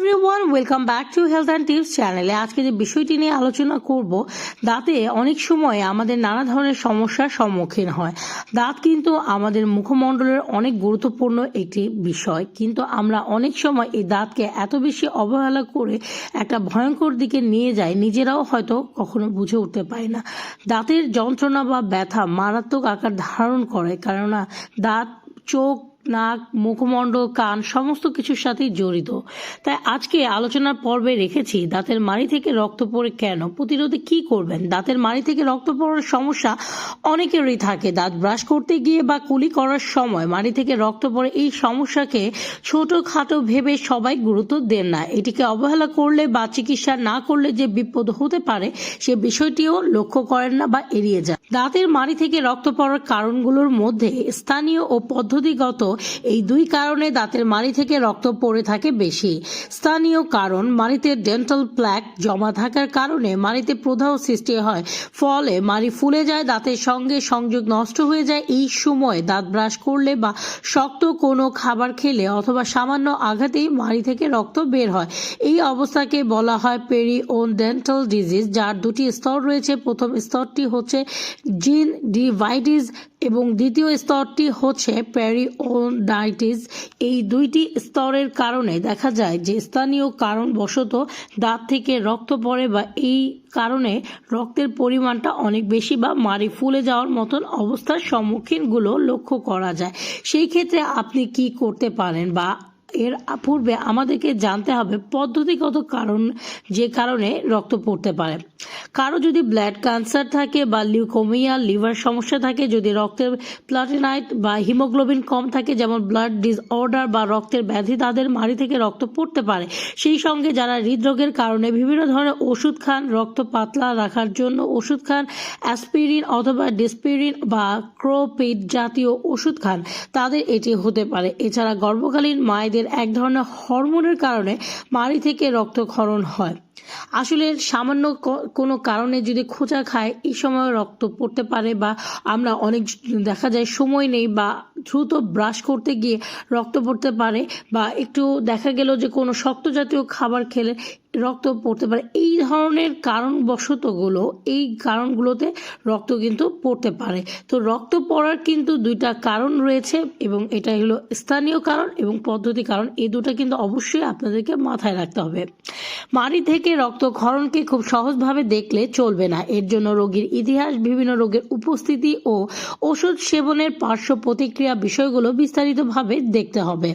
Everyone, welcome back to health and tips চ্যানেলে আজকে যে বিষয়টি নিয়ে আলোচনা করব, দাঁতে অনেক সময় আমাদের নানা ধরনের সমস্যার সম্মুখীন হয়। দাঁত কিন্তু আমাদের মুখমণ্ডলের অনেক গুরুত্বপূর্ণ একটি বিষয়। কিন্তু আমরা অনেক সময় এই দাঁতকে এত বেশি অবহেলা করে একটা ভয়ঙ্কর দিকে নিয়ে যাই, নিজেরাও হয়তো কখনো বুঝে উঠতে পারি না। দাঁতের যন্ত্রণা বা ব্যথা মারাত্মক আকার ধারণ করে, কেননা দাঁত, চোখ নাক, মুখমণ্ডল, কান সমস্ত কিছুর সাথেই জড়িত। তাই আজকে আলোচনার পর্বে রেখেছি, দাঁতের মাড়ি থেকে রক্ত পড়ে কেন? প্রতিরোধে কি করবেন? দাঁতের মাড়ি থেকে রক্ত পড়ার সমস্যা অনেকেরই থাকে। দাঁত ব্রাশ করতে গিয়ে বা কুলি করার সময় মাড়ি থেকে রক্ত পড়ে এই সমস্যাকে ছোটখাটো ভেবে সবাই গুরুত্ব দেন না। এটিকে অবহেলা করলে বা চিকিৎসা না করলে যে বিপদ হতে পারে, সে বিষয়টিও লক্ষ্য করেন না বা এড়িয়ে যান। দাঁতের মাড়ি থেকে রক্ত পড়ার কারণগুলোর মধ্যে স্থানীয় ও পদ্ধতিগত এই দুই কারণে দাঁতের মাড়ি থেকে রক্ত পড়ে থাকে বেশি। স্থানীয় কারণ, মাড়িতে ডেন্টাল প্ল্যাক জমা থাকার কারণে মাড়িতে প্রদাহ সৃষ্টি হয়। ফলে মাড়ি ফুলে যায়, দাঁতের সঙ্গে সংযোগ নষ্ট হয়ে যায়। এই সময় দাঁত ব্রাশ করলে বা শক্ত কোনো খাবার খেলে অথবা সামান্য আঘাতেই মাড়ি থেকে রক্ত বের হয়। এই অবস্থাকে বলা হয় পেরি ওন ডেন্টাল ডিজিজ, যার দুটি স্তর রয়েছে। প্রথম স্তরটি হচ্ছে জিন ডিভাইটিস এবং দ্বিতীয় স্তরটি হচ্ছে প্যারিওনাইটিস এই দুইটি স্তরের কারণে দেখা যায় যে স্থানীয় কারণবশত দাঁত থেকে রক্ত পড়ে বা এই কারণে রক্তের পরিমাণটা অনেক বেশি বা মারি ফুলে যাওয়ার মতন অবস্থার সম্মুখীনগুলো লক্ষ্য করা যায়। সেই ক্ষেত্রে আপনি কি করতে পারেন বা এর পূর্বে আমাদেরকে জানতে হবে পদ্ধতিগত কারণ যে কারণে রক্ত পড়তে পারে। কারও যদি ব্লাড ক্যান্সার থাকে বা লিউকোমিয়া, লিভার সমস্যা থাকে, যদি রক্তের প্লাটিনাইট বা হিমোগ্লোবিন কম থাকে, যেমন ব্লাড ডিসঅর্ডার বা রক্তের ব্যাধি তাদের মাড়ি থেকে রক্ত পড়তে পারে। সেই সঙ্গে যারা হৃদরোগের কারণে বিভিন্ন ধরনের ওষুধ খান, রক্ত পাতলা রাখার জন্য ওষুধ খান, অ্যাসপিরিন অথবা ডিসপিরিন বা ক্রোপিড জাতীয় ওষুধ খান, তাদের এটি হতে পারে। এছাড়া গর্ভকালীন মায়েদের এক ধরনের হরমোনের কারণে মাড়ি থেকে রক্তক্ষরণ হয়। আসলে সামান্য কোনো কারণে যদি খোঁচা খায়, এই সময় রক্ত পড়তে পারে বা আমরা অনেক দেখা যায় সময় নেই বা দ্রুত ব্রাশ করতে গিয়ে রক্ত পড়তে পারে বা একটু দেখা গেল যে কোনো শক্ত জাতীয় খাবার খেলে রক্ত পড়তে পারে। এই ধরনের কারণবশতগুলো, এই কারণগুলোতে রক্ত কিন্তু পড়তে পারে। তো রক্ত পড়ার কিন্তু দুইটা কারণ রয়েছে এবং এটা হলো স্থানীয় কারণ এবং পদ্ধতি কারণ। এই দুটো কিন্তু অবশ্যই আপনাদেরকে মাথায় রাখতে হবে। মাড়ি থেকে রক্ত রক্তক্ষরণকে খুব সহজভাবে দেখলে চলবে না। এর জন্য রোগীর ইতিহাস, বিভিন্ন রোগের উপস্থিতি ও ওষুধ সেবনের পার্শ্ব প্রতিক্রিয়া বিষয়গুলো বিস্তারিতভাবে দেখতে হবে।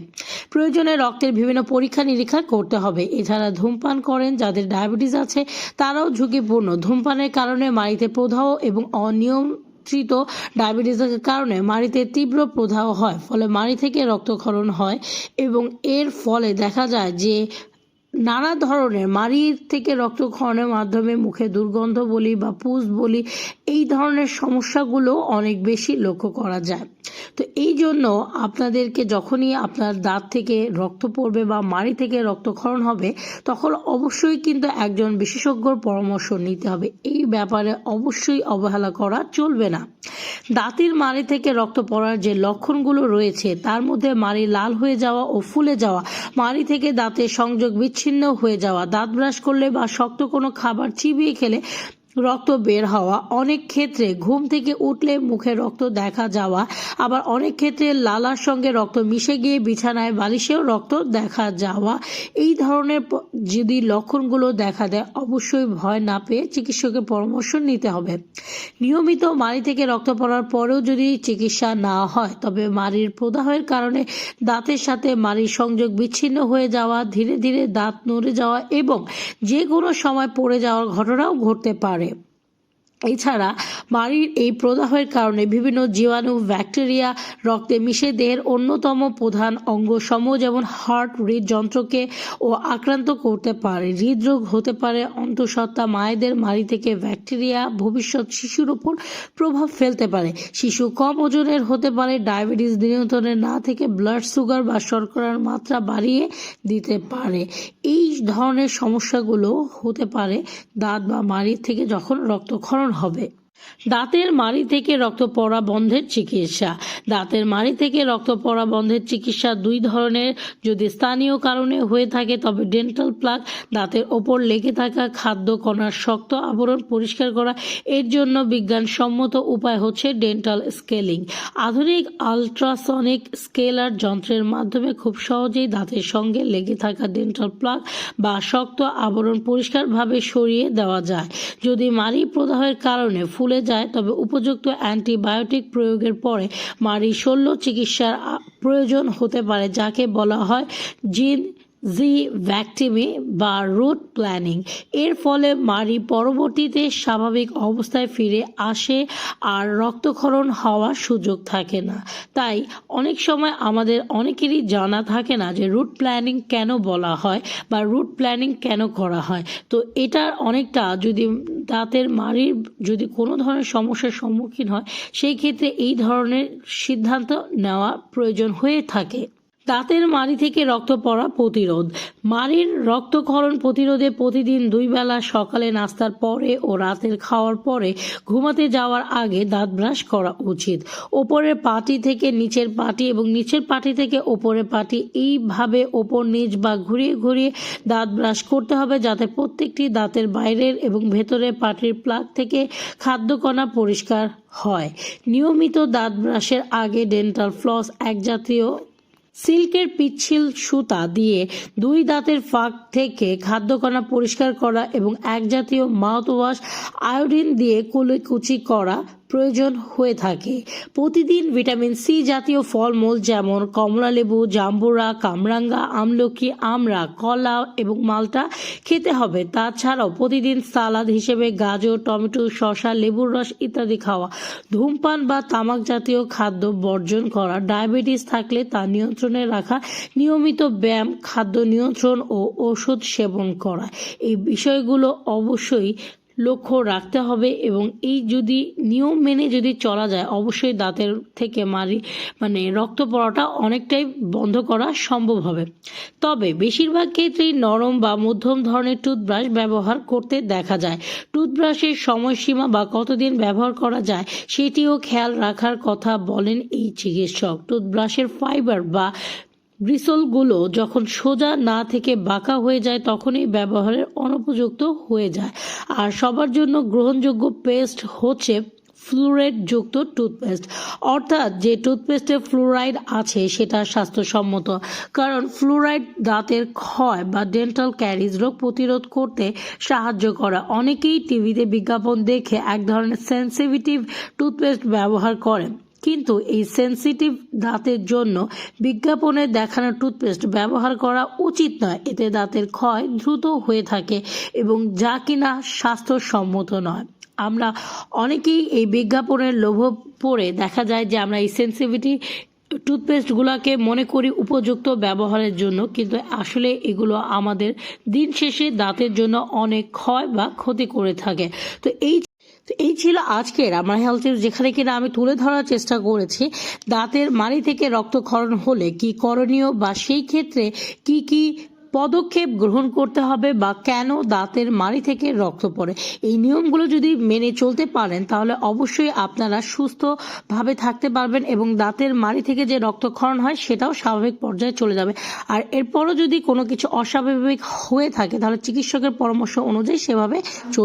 প্রয়োজনে রক্তের বিভিন্ন পরীক্ষা নিরীক্ষা করতে হবে। এছাড়া ধূমপান করেন, যাদের ডায়াবেটিস আছে, তারাও ঝুঁকিপূর্ণ। ধূমপানের কারণে মাড়িতে প্রদাহ এবং অনিয়ম নিয়ন্ত্রিত ডায়াবেটিসের কারণে মাড়িতে তীব্র প্রদাহ হয়, ফলে মাড়ি থেকে রক্তক্ষরণ হয় এবং এর ফলে দেখা যায় যে নানা ধরনের, মাড়ির থেকে রক্তক্ষরণের মাধ্যমে মুখে দুর্গন্ধ বলি বা পুষ বলি, এই ধরনের সমস্যাগুলো অনেক বেশি লক্ষ্য করা যায়। তো এই জন্য আপনাদেরকে যখনই আপনার দাঁত থেকে রক্ত পড়বে বা মাড়ি থেকে রক্তক্ষরণ হবে, তখন অবশ্যই কিন্তু একজন বিশেষজ্ঞর পরামর্শ নিতে হবে। এই ব্যাপারে অবশ্যই অবহেলা করা চলবে না। দাঁতের মাড়ি থেকে রক্ত পড়ার যে লক্ষণগুলো রয়েছে, তার মধ্যে মাড়ি লাল হয়ে যাওয়া ও ফুলে যাওয়া, মাড়ি থেকে দাঁতের সংযোগ বিচ্ছিন্ন হয়ে যাওয়া। দাঁত ব্রাশ করলে বা শক্ত কোনো খাবার চিবিয়ে খেলে রক্ত বের হওয়া, অনেক ক্ষেত্রে ঘুম থেকে উঠলে মুখে রক্ত দেখা যাওয়া, আবার অনেক ক্ষেত্রে লালার সঙ্গে রক্ত মিশে গিয়ে বিছানায় বালিশেও রক্ত দেখা যাওয়া। এই ধরনের যদি লক্ষণগুলো দেখা দেয়, অবশ্যই ভয় না পেয়ে চিকিৎসকের পরামর্শ নিতে হবে। নিয়মিত মাড়ি থেকে রক্ত পড়ার পরেও যদি চিকিৎসা না হয়, তবে মাড়ির প্রদাহের কারণে দাঁতের সাথে মাড়ির সংযোগ বিচ্ছিন্ন হয়ে যাওয়া, ধীরে ধীরে দাঁত নড়ে যাওয়া এবং যে কোনো সময় পড়ে যাওয়ার ঘটনাও ঘটতে পারে। এছাড়া বাড়ির এই প্রদাহের কারণে বিভিন্ন জীবাণু, ব্যাকটেরিয়া, রক্তে মিশে দেহের অন্যতম প্রধান অঙ্গসমূহ যেমন হার্ট হৃদযন্ত্রকে ও আক্রান্ত করতে পারে। হৃদরোগ হতে পারে, অন্তঃসত্ত্বা মায়েদের মাড়ি থেকে ব্যাকটেরিয়া, ভবিষ্যৎ শিশুর উপর প্রভাব ফেলতে পারে। শিশু কম ওজনের হতে পারে, ডায়াবেটিস নিয়ন্ত্রণে না থেকে ব্লাড সুগার বা শর্করার মাত্রা বাড়িয়ে দিতে পারে। এই ধরনের সমস্যাগুলো হতে পারে দাঁত বা মাড়ির থেকে যখন রক্তক্ষরণ হবে। দাঁতের মাড়ি থেকে রক্ত পড়া বন্ধের চিকিৎসা। দাঁতের মাড়ি থেকে রক্ত পড়া বন্ধের চিকিৎসা দুই ধরনের। যদি স্থানীয় কারণে হয়ে থাকে, তবে ডেন্টাল প্লাক দাঁতের ওপর লেগে থাকা খাদ্য কণার শক্ত আবরণ পরিষ্কার করা। এর জন্য বিজ্ঞানসম্মত উপায় হচ্ছে ডেন্টাল স্কেলিং আধুনিক আলট্রাসনিক স্কেলার যন্ত্রের মাধ্যমে খুব সহজেই দাঁতের সঙ্গে লেগে থাকা ডেন্টাল প্লাক বা শক্ত আবরণ পরিষ্কারভাবে সরিয়ে দেওয়া যায়। যদি মাড়ি প্রদাহের কারণে ফুলে যায়, তবে উপযুক্ত অ্যান্টিবায়োটিক প্রয়োগের পরে মারি শল্য চিকিৎসার প্রয়োজন হতে পারে, যাকে বলা হয় জিন জি ভ্যাকটিমি বা রুট প্ল্যানিং। এর ফলে মারি পরবর্তীতে স্বাভাবিক অবস্থায় ফিরে আসে আর রক্তক্ষরণ হওয়ার সুযোগ থাকে না। তাই অনেক সময় আমাদের অনেকেরই জানা থাকে না যে রুট প্ল্যানিং কেন বলা হয় বা রুট প্ল্যানিং কেন করা হয়। তো এটার অনেকটা যদি দাঁতের মারির যদি কোনো ধরনের সমস্যার সম্মুখীন হয়, সেই ক্ষেত্রে এই ধরনের সিদ্ধান্ত নেওয়া প্রয়োজন হয়ে থাকে। দাঁতের মাড়ি থেকে রক্ত পড়া প্রতিরোধ। মাড়ির রক্তক্ষরণ প্রতিরোধে প্রতিদিন দুই বেলা সকালে নাস্তার পরে ও রাতের খাওয়ার পরে ঘুমাতে যাওয়ার আগে দাঁত ব্রাশ করা উচিত। ওপরের পাটি থেকে নিচের পাটি এবং নিচের পাটি থেকে ওপরের পাটি এইভাবে ওপর নিচ বা ঘুরিয়ে ঘুরিয়ে দাঁত ব্রাশ করতে হবে যাতে প্রত্যেকটি দাঁতের বাইরের এবং ভেতরের পাটির প্লাগ থেকে খাদ্যকণা পরিষ্কার হয়। নিয়মিত দাঁত ব্রাশের আগে ডেন্টাল ফ্লস এক জাতীয় সিল্কের পিচ্ছিল সুতা দিয়ে দুই দাঁতের ফাঁক থেকে খাদ্যকণা পরিষ্কার করা এবং এক জাতীয় মাউথওয়াশ আয়োডিন দিয়ে কুচি করা প্রয়োজন হয়ে থাকে। প্রতিদিন ভিটামিন সি জাতীয় ফলমূল যেমন কমলালেবু জাম্বুরা, কামরাঙ্গা, আমলকি, আমড়া, কলা এবং মালটা খেতে হবে। তাছাড়াও প্রতিদিন সালাদ হিসেবে গাজর, টমেটো, শসা, লেবুর রস ইত্যাদি খাওয়া। ধূমপান বা তামাক জাতীয় খাদ্য বর্জন করা। ডায়াবেটিস থাকলে তা নিয়ন্ত্রণে রাখা। নিয়মিত ব্যায়াম, খাদ্য নিয়ন্ত্রণ ও ওষুধ সেবন করা। এই বিষয়গুলো অবশ্যই লক্ষ্য রাখতে হবে এবং এই যদি নিয়ম মেনে যদি চলা যায়, অবশ্যই দাঁতের থেকে মারি মানে রক্ত পড়াটা অনেকটাই বন্ধ করা সম্ভব হবে। তবে বেশিরভাগ ক্ষেত্রেই নরম বা মধ্যম ধরনের টুথব্রাশ ব্যবহার করতে দেখা যায়। টুথব্রাশের সময়সীমা বা কতদিন ব্যবহার করা যায়, সেটিও খেয়াল রাখার কথা বলেন এই চিকিৎসক। টুথব্রাশের ফাইবার বা ব্রিসলগুলো যখন সোজা না থেকে বাঁকা হয়ে যায়, তখনই ব্যবহারের অনুপযুক্ত হয়ে যায়। আর সবার জন্য গ্রহণযোগ্য পেস্ট হচ্ছে ফ্লুরাইড যুক্ত টুথপেস্ট। অর্থাৎ যে টুথপেস্টে ফ্লুরাইড আছে, সেটা স্বাস্থ্যসম্মত। কারণ ফ্লুরাইড দাঁতের ক্ষয় বা ডেন্টাল ক্যারিজ রোগ প্রতিরোধ করতে সাহায্য করে। অনেকেই টিভিতে বিজ্ঞাপন দেখে এক ধরনের সেন্সিটিভ টুথপেস্ট ব্যবহার করেন। কিন্তু এই সেন্সিটিভ দাঁতের জন্য বিজ্ঞাপনে দেখানো টুথপেস্ট ব্যবহার করা উচিত নয়। এতে দাঁতের ক্ষয় দ্রুত হয়ে থাকে এবং যা কিনা স্বাস্থ্যসম্মত নয়। আমরা অনেকেই এই বিজ্ঞাপনের লোভ পড়ে দেখা যায় যে আমরা এই সেন্সিটিভিটি টুথপেস্টগুলোকে মনে করি উপযুক্ত ব্যবহারের জন্য, কিন্তু আসলে এগুলো আমাদের দিন শেষে দাঁতের জন্য অনেক ক্ষয় বা ক্ষতি করে থাকে। তো এই তো এই ছিল আজকের আমার হেলথ টিপস যেখানে কিনা আমি তুলে ধরার চেষ্টা করেছি দাঁতের মাড়ি থেকে রক্তক্ষরণ হলে কি করণীয় বা সেই ক্ষেত্রে কি কি পদক্ষেপ গ্রহণ করতে হবে বা কেন দাঁতের মাড়ি থেকে রক্ত পড়ে? এই নিয়মগুলো যদি মেনে চলতে পারেন, তাহলে অবশ্যই আপনারা সুস্থভাবে থাকতে পারবেন এবং দাঁতের মাড়ি থেকে যে রক্তক্ষরণ হয়, সেটাও স্বাভাবিক পর্যায়ে চলে যাবে। আর এরপরও যদি কোনো কিছু অস্বাভাবিক হয়ে থাকে, তাহলে চিকিৎসকের পরামর্শ অনুযায়ী সেভাবে চল